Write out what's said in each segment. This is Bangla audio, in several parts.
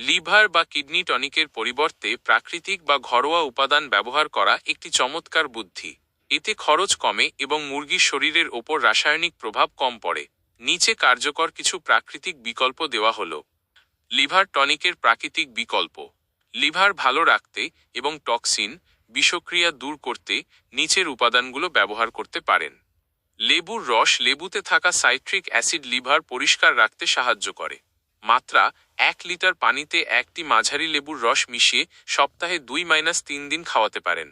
লিভার বা কিডনি টনিকের পরিবর্তে প্রাকৃতিক বা ঘরোয়া উপাদান ব্যবহার করা একটি চমৎকার বুদ্ধি। এতে খরচ কমে এবং মুরগির শরীরের ওপর রাসায়নিক প্রভাব কম পড়ে। নিচে কার্যকর কিছু প্রাকৃতিক বিকল্প দেওয়া হল। লিভার টনিকের প্রাকৃতিক বিকল্প। লিভার ভালো রাখতে এবং টক্সিন, বিষক্রিয়া দূর করতে নিচের উপাদানগুলো ব্যবহার করতে পারেন। লেবুর রস লেবুতে থাকা সাইট্রিক অ্যাসিড লিভার পরিষ্কার রাখতে সাহায্য করে। মাত্রা এক লিটার পানিতে একটি মাঝারি লেবুর রস মিশিয়ে সপ্তাহে দুই মাইনাস তিন দিন খাওয়াতে পারেন।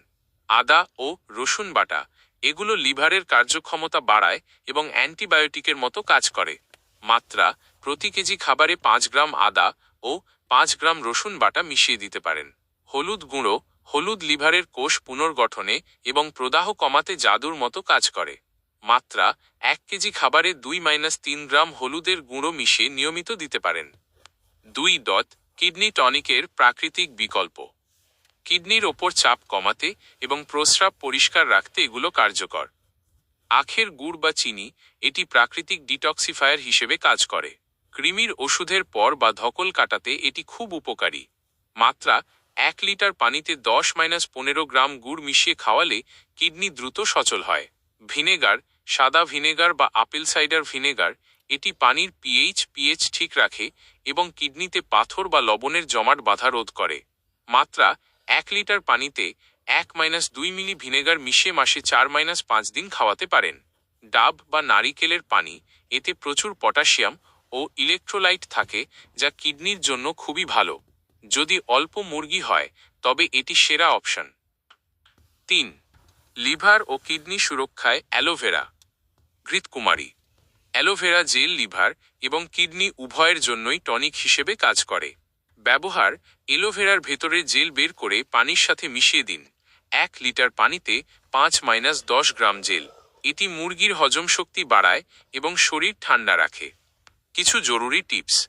আদা ও রসুন বাটা, এগুলো লিভারের কার্যক্ষমতা বাড়ায় এবং অ্যান্টিবায়োটিকের মতো কাজ করে। মাত্রা প্রতি কেজি খাবারে পাঁচ গ্রাম আদা ও পাঁচ গ্রাম রসুন বাটা মিশিয়ে দিতে পারেন। হলুদ গুঁড়ো, হলুদ লিভারের কোষ পুনর্গঠনে এবং প্রদাহ কমাতে জাদুর মতো কাজ করে। মাত্রা এক কেজি খাবারে দুই মাইনাস তিন গ্রাম হলুদের গুঁড়ো মিশিয়ে নিয়মিত দিতে পারেন। দুই দত কিডনি টনিকের প্রাকৃতিক বিকল্প। কিডনির ওপর চাপ কমাতে এবং প্রস্রাব পরিষ্কার রাখতে এগুলো কার্যকর। আখের গুড় বা চিনি এটি প্রাকৃতিক ডিটক্সিফায়ার হিসেবে কাজ করে। কৃমির ওষুধের পর বা ধকল কাটাতে এটি খুব উপকারী। মাত্রা এক লিটার পানিতে দশ মাইনাস পনেরো গ্রাম গুড় মিশিয়ে খাওয়ালে কিডনি দ্রুত সচল হয়। ভিনেগার সাদা ভিনেগার বা আপেল সাইডার ভিনেগার, এটি পানির পিএইচ পিএইচ ঠিক রাখে এবং কিডনিতে পাথর বা লবণের জমাট বাধা রোধ করে। মাত্রা এক লিটার পানিতে এক মাইনাস দুই মিলি ভিনেগার মিশিয়ে মাসে চার মাইনাস পাঁচ দিন খাওয়াতে পারেন। ডাব বা নারিকেলের পানি, এতে প্রচুর পটাশিয়াম ও ইলেকট্রোলাইট থাকে যা কিডনির জন্য খুবই ভালো। যদি অল্প মুরগি হয়, তবে এটি সেরা অপশন। তিন, লিভার ও কিডনি সুরক্ষায় অ্যালোভেরা। ঘৃতকুমারী অ্যালোভেরা জেল, লিভার এবং কিডনি উভয়ের জন্যই টনিক হিসেবে কাজ করে। ব্যবহার এলোভেরার ভেতরে জেল বের করে পানির সাথে মিশিয়ে দিন। এক লিটার পানিতে পাঁচ মাইনাস দশ গ্রাম জেল। এটি মুরগির হজম শক্তি বাড়ায় এবং শরীর ঠান্ডা রাখে। কিছু জরুরি টিপস।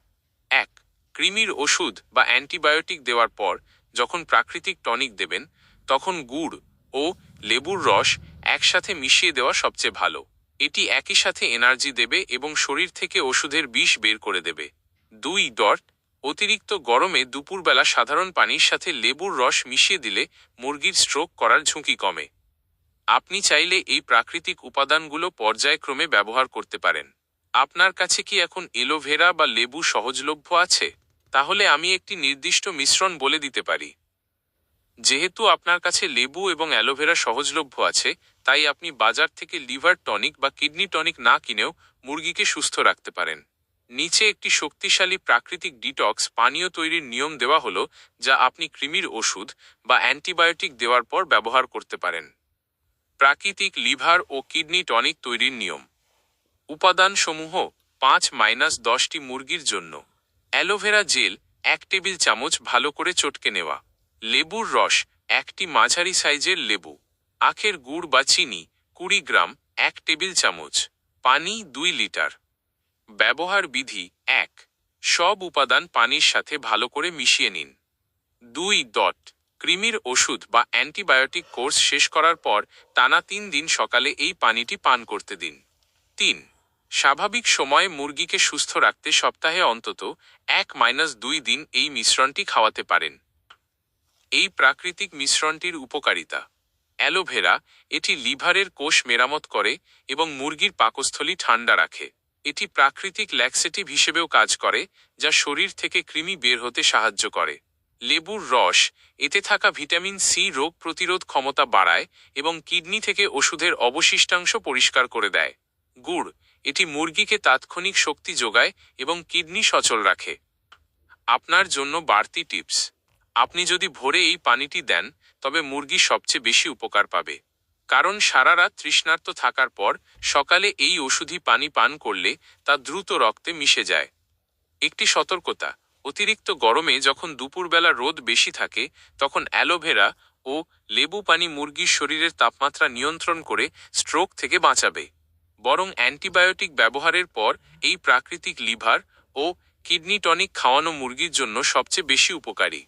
এক, কৃমির ওষুধ বা অ্যান্টিবায়োটিক দেওয়ার পর যখন প্রাকৃতিক টনিক দেবেন, তখন গুড় ও লেবুর রস একসাথে মিশিয়ে দেওয়া সবচেয়ে ভালো। এটি একই সাথে এনার্জি দেবে এবং শরীর থেকে ওষুধের বিষ বের করে দেবে। দুই ডট, অতিরিক্ত গরমে দুপুরবেলা সাধারণ পানির সাথে লেবুর রস মিশিয়ে দিলে মুরগির স্ট্রোক করার ঝুঁকি কমে। আপনি চাইলে এই প্রাকৃতিক উপাদানগুলো পর্যায়ক্রমে ব্যবহার করতে পারেন। আপনার কাছে কি এখন এলোভেরা বা লেবু সহজলভ্য আছে? তাহলে আমি একটি নির্দিষ্ট মিশ্রণ বলে দিতে পারি। যেহেতু আপনার কাছে লেবু এবং অ্যালোভেরা সহজলভ্য আছে, তাই আপনি বাজার থেকে লিভার টনিক বা কিডনি টনিক না কিনেও মুরগিকে সুস্থ রাখতে পারেন। নিচে একটি শক্তিশালী প্রাকৃতিক ডিটক্স পানীয় তৈরির নিয়ম দেওয়া হলো, যা আপনি কৃমির ওষুধ বা অ্যান্টিবায়োটিক দেওয়ার পর ব্যবহার করতে পারেন। প্রাকৃতিক লিভার ও কিডনি টনিক তৈরির নিয়ম। উপাদানসমূহ পাঁচ মাইনাস দশটি মুরগির জন্য। অ্যালোভেরা জেল এক টেবিল চামচ ভালো করে চটকে নেওয়া। লেবুর রস একটি মাঝারি সাইজের লেবু, আখের গুড় বা চিনি, কুড়ি গ্রাম, এক টেবিল চামচ, পানি দুই লিটার। ব্যবহার বিধি এক, সব উপাদান পানির সাথে ভালো করে মিশিয়ে নিন। দুই ডট, কৃমির ওষুধ বা অ্যান্টিবায়োটিক কোর্স শেষ করার পর টানা তিন দিন সকালে এই পানিটি পান করতে দিন। তিন, স্বাভাবিক সময়ে মুরগিকে সুস্থ রাখতে সপ্তাহে অন্তত এক মাইনাস দুই দিন এই মিশ্রণটি খাওয়াতে পারেন। এই প্রাকৃতিক মিশ্রণটির উপকারিতা। অ্যালোভেরা এটি লিভারের কোষ মেরামত করে এবং মুরগির পাকস্থলী ঠান্ডা রাখে। এটি প্রাকৃতিক ল্যাক্সেটিভ হিসেবেও কাজ করে, যা শরীর থেকে কৃমি বের হতে সাহায্য করে। লেবুর রস, এতে থাকা ভিটামিন সি রোগ প্রতিরোধ ক্ষমতা বাড়ায় এবং কিডনি থেকে ওষুধের অবশিষ্টাংশ পরিষ্কার করে দেয়। গুড়, এটি মুরগিকে তাৎক্ষণিক শক্তি যোগায় এবং কিডনি সচল রাখে। আপনার জন্য বাড়তি টিপস। আপনি যদি ভোরে এই পানিটি দেন, তবে মুরগি সবচেয়ে বেশি উপকার পাবে। কারণ সারা রাত তৃষ্ণার্ত থাকার পর সকালে এই ওষুধি পানি পান করলে তা দ্রুত রক্তে মিশে যায়। একটি সতর্কতা, অতিরিক্ত গরমে যখন দুপুরবেলা রোদ বেশি থাকে, তখন অ্যালোভেরা ও লেবু পানি মুরগির শরীরের তাপমাত্রা নিয়ন্ত্রণ করে স্ট্রোক থেকে বাঁচাবে। বরং অ্যান্টিবায়োটিক ব্যবহারের পর এই প্রাকৃতিক লিভার ও কিডনি টনিক খাওয়ানো মুরগির জন্য সবচেয়ে বেশি উপকারী।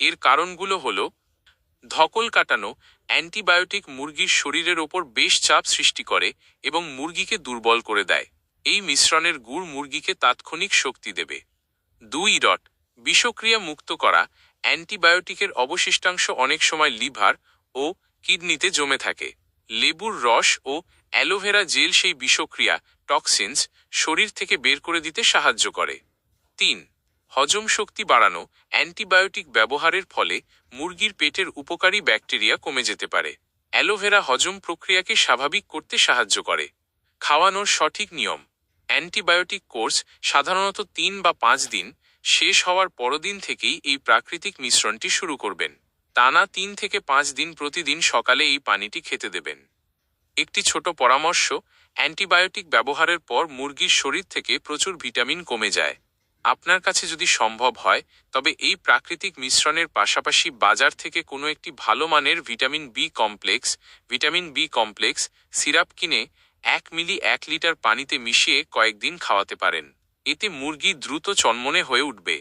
এর কারণগুলো হল, ধকল কাটানো অ্যান্টিবায়োটিক মুরগির শরীরের ওপর বেশ চাপ সৃষ্টি করে এবং মুরগিকে দুর্বল করে দেয়। এই মিশ্রণের গুড় মুরগিকে তাৎক্ষণিক শক্তি দেবে। দুই ডট বিষক্রিয়া মুক্ত করা অ্যান্টিবায়োটিকের অবশিষ্টাংশ অনেক সময় লিভার ও কিডনিতে জমে থাকে। লেবুর রস ও অ্যালোভেরা জেল সেই বিষক্রিয়া, টক্সিনস, শরীর থেকে বের করে দিতে সাহায্য করে। তিন হজম শক্তি বাড়ানো অ্যান্টিবায়োটিক ব্যবহারের ফলে মুরগির পেটের উপকারী ব্যাকটেরিয়া কমে যেতে পারে। অ্যালোভেরা হজম প্রক্রিয়াকে স্বাভাবিক করতে সাহায্য করে। খাওয়ানোর সঠিক নিয়ম। অ্যান্টিবায়োটিক কোর্স সাধারণত তিন বা পাঁচ দিন, শেষ হওয়ার পরদিন থেকেই এই প্রাকৃতিক মিশ্রণটি শুরু করবেন। টানা তিন থেকে পাঁচ দিন প্রতিদিন সকালে এই পানিটি খেতে দেবেন। একটি ছোট পরামর্শ, অ্যান্টিবায়োটিক ব্যবহারের পর মুরগির শরীর থেকে প্রচুর ভিটামিন কমে যায়। আপনার কাছে যদি সম্ভব হয়, তবে এই প্রাকৃতিক মিশ্রণের পাশাপাশি বাজার থেকে কোনো একটি ভালো মানের vitamin B complex, vitamin B complex syrup কিনে এক মিলি এক লিটার পানিতে মিশিয়ে কয়েকদিন খাওয়াতে পারেন। এতে মুরগি দ্রুত চনমনে হয়ে উঠবে।